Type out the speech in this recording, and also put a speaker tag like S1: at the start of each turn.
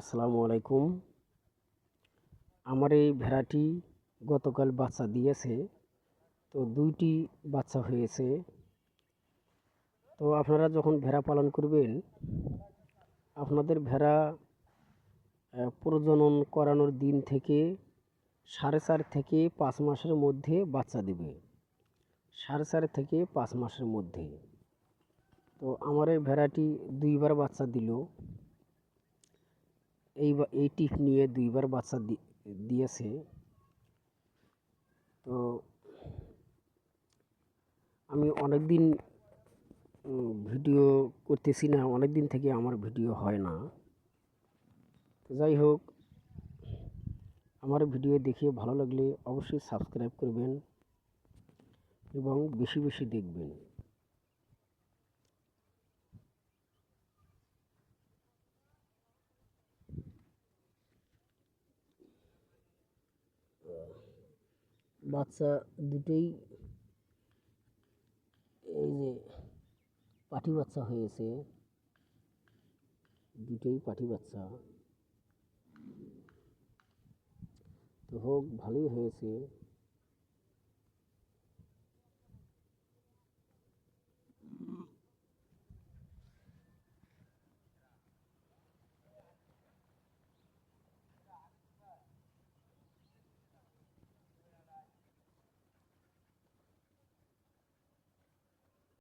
S1: আসসালামু আলাইকুম। আমার এই ভেড়াটি গতকাল বাচ্চা দিয়েছে, তো দুইটি বাচ্চা হয়েছে। তো আপনারা যখন ভেড়া পালন করবেন, আপনাদের ভেড়া প্রজনন করানোর দিন থেকে সাড়ে চার থেকে পাঁচ মাসের মধ্যে বাচ্চা দেবে। সাড়ে চার থেকে পাঁচ মাসের মধ্যে। তো আমার এই ভেড়াটি দুইবার বাচ্চা দিল। এই এই টিপ নিয়ে দুইবার বাচ্চা দিয়েছে। তো আমি অনেক দিন ভিডিও করতেছি না অনেক দিন থেকে আমার ভিডিও হয় না। যাই হোক, আমার ভিডিও দেখে ভালো লাগলে অবশ্যই সাবস্ক্রাইব করবেন এবং বেশি বেশি দেখবেন। বাচ্চা দুটোই এই যে পাঠি বাচ্চা হয়েছে দুটোই পাঠি বাচ্চা। তো হোক ভালোই হয়েছে।